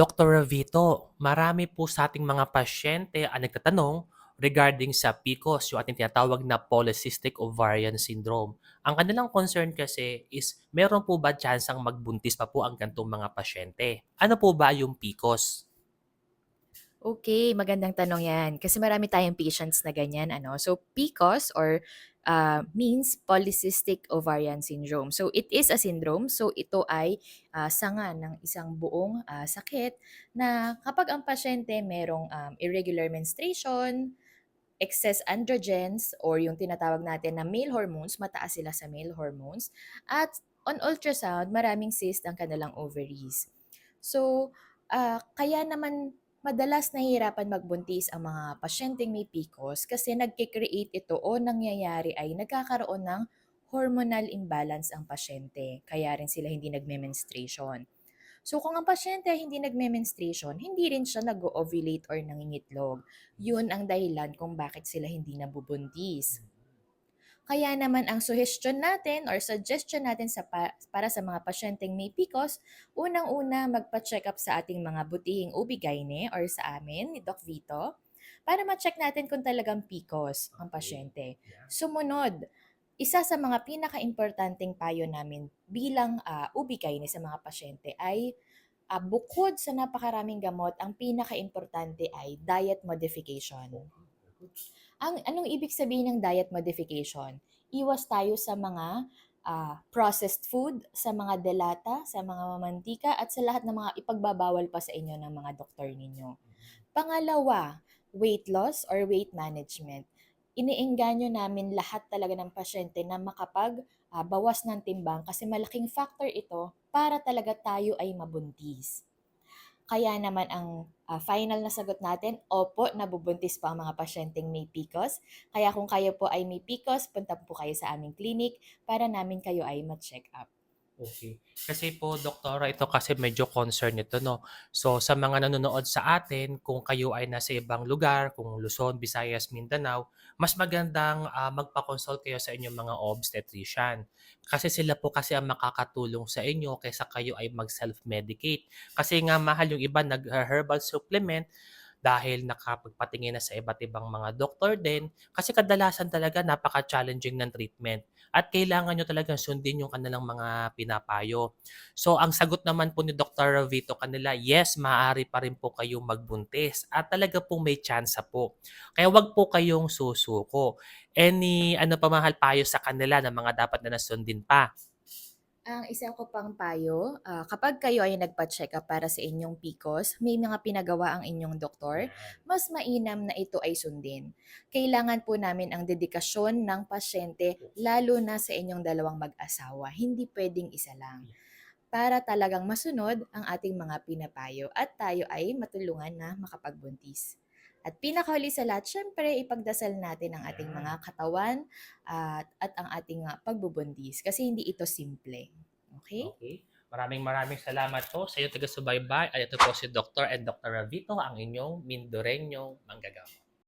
Dr. Ravito, marami po sa ating mga pasyente ang nagtatanong regarding sa PCOS, yung ating tinatawag na Polycystic Ovarian Syndrome. Ang kanilang concern kasi is meron po ba tsansang magbuntis pa po ang gantong mga pasyente? Ano po ba yung PCOS? Okay, magandang tanong 'yan. Kasi marami tayong patients na ganyan ano. So PCOS or ah, means Polycystic Ovarian Syndrome. So it is a syndrome. So ito ay ah, sanga ng isang buong ah, sakit na kapag ang pasyente merong um, irregular menstruation, excess androgens or yung tinatawag natin na male hormones, mataas sila sa male hormones, at on ultrasound, maraming cyst ang kanilang ovaries. So, ah, kaya naman madalas nahihirapan magbuntis ang mga pasyenteng may PCOS kasi nagke-create ito o nangyayari ay nagkakaroon ng hormonal imbalance ang pasyente. Kaya rin sila hindi nagme-menstruation. So kung ang pasyente ay hindi nagme-menstruation, hindi rin siya nag-ovulate or nangingitlog. Yun ang dahilan kung bakit sila hindi nabubuntis. Kaya naman ang suggestion natin or suggestion natin sa pa- para sa mga pasyenteng may PCOS, unang-una magpa-check up sa ating mga butihing OB-GYN or sa amin ni Doc Vito para ma-check natin kung talagang PCOS ang pasyente. Sumunod, isa sa mga pinaka-importanting payo namin bilang uh, OB-GYN sa mga pasyente ay ah, bukod sa napakaraming gamot, ang pinaka-importante ay diet modification. Ang anong ibig sabihin ng diet modification? Iwas tayo sa mga ah, processed food, sa mga delata, sa mga mamantika, at sa lahat ng mga ipagbabawal pa sa inyo ng mga doktor ninyo. Pangalawa, weight loss or weight management. Iniengganyo namin lahat talaga ng pasyente na makapag ah, bawas ng timbang kasi malaking factor ito para talaga tayo ay mabuntis. Kaya naman ang ah, final na sagot natin, opo, nabubuntis po ang mga pasyenteng may PCOS. Kaya kung kayo po ay may PCOS, punta po kayo sa aming clinic para namin kayo ay ma-check up. Okay. Kasi po, doktora, ito kasi medyo concern ito, no? So, sa mga nanonood sa atin, kung kayo ay nasa ibang lugar, kung Luzon, Visayas, Mindanao, mas magandang ah, magpa-consult kayo sa inyong mga obstetrician. Kasi sila po kasi ang makakatulong sa inyo kaysa kayo ay mag-self-medicate. Kasi nga mahal yung iba nag-herbal supplement dahil nakapagpatingin na sa iba't ibang mga doktor din. Kasi kadalasan talaga napaka-challenging ng treatment at kailangan nyo talagang sundin yung kanilang mga pinapayo. So, ang sagot naman po ni Dr. Vito kanila, yes, maaari pa rin po kayong magbuntis at talaga pong may chance po. Kaya wag po kayong susuko. Any ano pa mahal payo sa kanila na mga dapat na nasundin pa? Ang isa ko pang payo, ah, kapag kayo ay nagpa-check up para sa inyong PCOS, may mga pinagawa ang inyong doktor, mas mainam na ito ay sundin. Kailangan po namin ang dedikasyon ng pasyente, lalo na sa inyong dalawang mag-asawa. Hindi pwedeng isa lang. Para talagang masunod ang ating mga pinapayo at tayo ay matulungan na makapagbuntis. At pinakahuli sa lahat, syempre, ipagdasal natin ang ating mga katawan at, at ang ating ah, pagbubundis kasi hindi ito simple. Okay? Okay. Maraming maraming salamat po sa iyo taga-subaybay. At ito po si Dr. and Dr. Ravito, ang inyong Mindoreño manggagawa.